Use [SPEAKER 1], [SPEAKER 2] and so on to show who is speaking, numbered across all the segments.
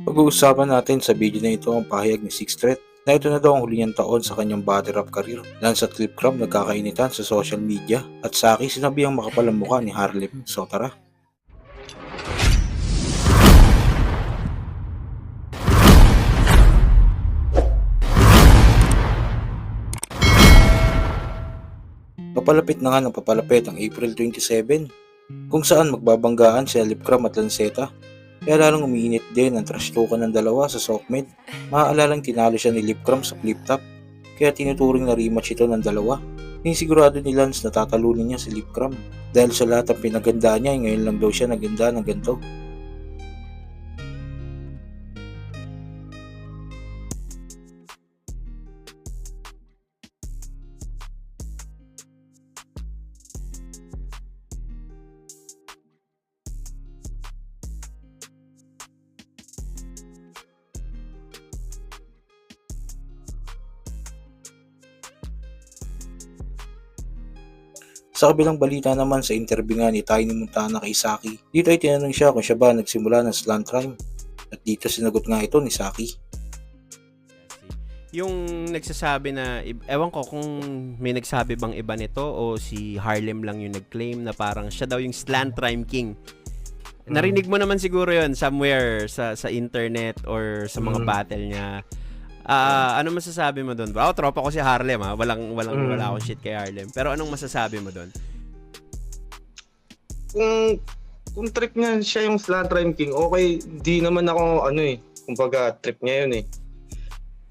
[SPEAKER 1] Pag-uusapan natin sa video na ito ang pahayag ni Six Threat na ito na daw ang huli niyang taon sa kanyang battle rap career. Lance at Clip nagkakainitan sa social media at sa akin sinabi ang makapalang mukha ni Harlem. So tara. Papalapit na nga ng papalapit ang April 27 kung saan magbabanggaan si Lipcram at Lanceta kaya lalong umiinit din ang trash talkan ng dalawa sa Sockmed. Maaalalang tinalo siya ni Lipcram sa flip top kaya tinuturing na rematch ito ng dalawa. Hindi sigurado ni Lance na tatalunin niya si Lipcram dahil sa lahat ng pinaganda niya ay ngayon lang daw siya naganda ng ganito. Sa kabilang balita naman sa interview nga ni Tiny Montana kay Saki, dito ay tinanong siya kung siya ba nagsimula ng slant rhyme. At dito sinagot nga ito ni Saki.
[SPEAKER 2] Yung nagsasabi na, ewan ko kung may nagsabi bang iba nito o si Harlem lang yung nag-claim na parang siya daw yung slant rhyme king. Narinig mo naman siguro yon somewhere sa sa internet or sa mga
[SPEAKER 3] Mm.
[SPEAKER 2] battle niya. Ah, ano masasabi mo doon? Oh, tropa ko si Harlem ha. Walang walang
[SPEAKER 3] Mm.
[SPEAKER 2] wala akong shit kay Harlem. Pero anong masasabi mo doon?
[SPEAKER 3] Kung kung trip niya siya yung slant rhyme king, okay, di naman ako ano eh, kumbaga trip niya yun eh.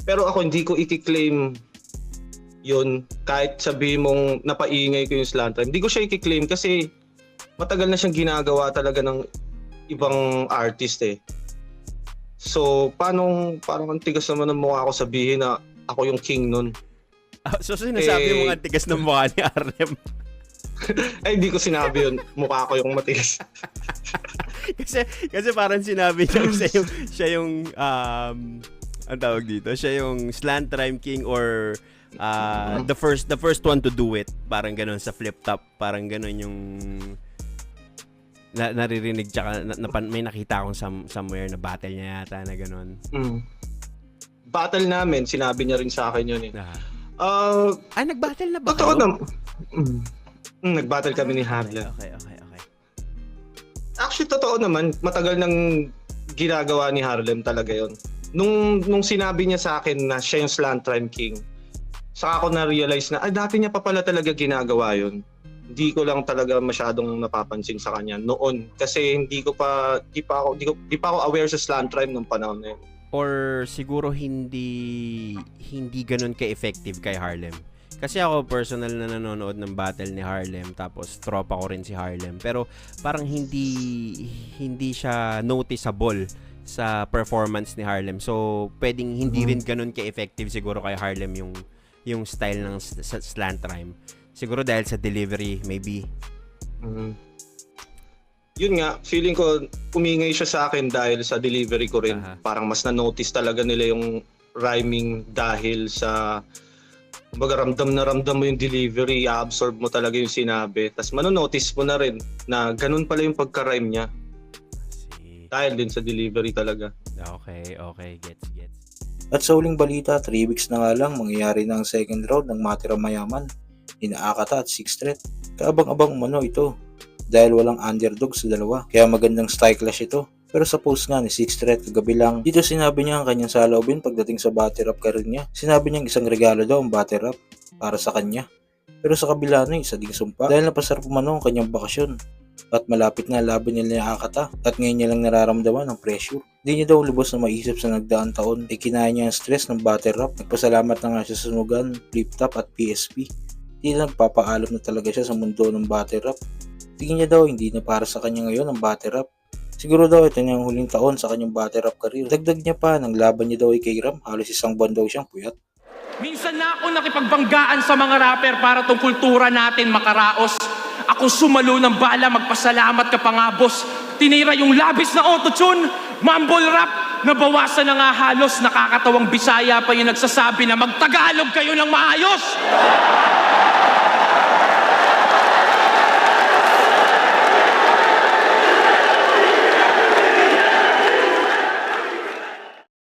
[SPEAKER 3] Pero ako hindi ko i-claim yun kahit sabi mong napaingay ko yung slant rhyme. Hindi ko siya i-claim kasi matagal na siyang ginagawa talaga ng ibang artist eh. So, paano, parang ang tigas naman ng mukha ko sabihin na ako yung king nun.
[SPEAKER 2] Ah, so sinasabi mo
[SPEAKER 3] Eh,
[SPEAKER 2] nga tigas ng mukha ni Harlem.
[SPEAKER 3] Ay, hindi ko sinabi yun. Mukha ko yung matigas.
[SPEAKER 2] kasi kasi parang sinabi niya siya yung siya yung um ang tawag dito, siya yung slant rhyme king or uh, the first the first one to do it. Parang ganun sa flip top, parang ganun yung na, naririnig tsaka na, napan- may nakita akong some, somewhere na battle niya yata na ganun.
[SPEAKER 3] Mm. Battle namin, sinabi niya rin sa akin yun eh.
[SPEAKER 2] Ah,
[SPEAKER 3] Ah,
[SPEAKER 2] ay, nag-battle na ba
[SPEAKER 3] totoo
[SPEAKER 2] kayo?
[SPEAKER 3] na. Mm. Mm, nag-battle kami ni Harlan.
[SPEAKER 2] Okay, okay, okay.
[SPEAKER 3] Actually, totoo naman. Matagal nang ginagawa ni Harlem talaga yon. Nung, nung sinabi niya sa akin na siya yung slant king, saka ako na-realize na, ay, dati niya pa pala talaga ginagawa yon. Hindi ko lang talaga masyadong napapansin sa kanya noon. Kasi hindi ko pa, di pa ako, di, ko, di pa ako aware sa slant rhyme nung panahon na yun.
[SPEAKER 2] or siguro hindi hindi ganun ka-effective kay Harlem. Kasi ako personal na nanonood ng battle ni Harlem tapos tropa ko rin si Harlem pero parang hindi hindi siya noticeable sa performance ni Harlem. So pwedeng hindi
[SPEAKER 3] Mhm.
[SPEAKER 2] rin ganun ka-effective siguro kay Harlem yung yung style ng slant rhyme. Siguro dahil sa delivery maybe.
[SPEAKER 3] Mhm. Yun nga, feeling ko umingay siya sa akin dahil sa delivery ko rin.
[SPEAKER 2] Aha.
[SPEAKER 3] Parang mas na-notice talaga nila yung rhyming dahil sa kumbaga ramdam na ramdam mo yung delivery, absorb mo talaga yung sinabi. Tapos manonotice mo na rin na ganun pala yung pagka-rhyme niya dahil din sa delivery talaga.
[SPEAKER 2] Okay, okay, gets gets.
[SPEAKER 1] At sa huling balita, 3 weeks na nga lang mangyayari na ang second round ng Matira Mayaman, Inaakata at Six Threat. Kaabang-abang umano ito dahil walang underdog sa dalawa kaya magandang style clash ito. Pero sa post nga ni Six Threat kagabi lang, dito sinabi niya ang kanyang saloobin pagdating sa battle rap career niya. Sinabi niya isang regalo daw ang battle rap para sa kanya. Pero sa kabila na isa ding sumpa dahil napasarap umano ang kanyang bakasyon. At malapit na laban niya ni Akata at ngayon niya lang nararamdaman ang pressure. Hindi niya daw lubos na maisip sa nagdaang taon ay kinaya niya ang stress ng battle rap. Nagpasalamat na nga siya sa sunugan, flip top at PSP. Hindi lang nagpapaalam na talaga siya sa mundo ng battle rap. Tingin niya daw hindi na para sa kanya ngayon ang battle rap. Siguro daw ito na yung huling taon sa kanyang battle rap career. Dagdag niya pa, nang laban niya daw ay kay Ram, halos isang buwan daw siyang puyat.
[SPEAKER 4] Minsan na ako nakipagbanggaan sa mga rapper para tong kultura natin makaraos. Ako sumalo ng bala, magpasalamat ka pa nga, boss. Tinira yung labis na autotune, mumble rap, nabawasan na nga halos, nakakatawang bisaya pa yung nagsasabi na magtagalog kayo ng maayos.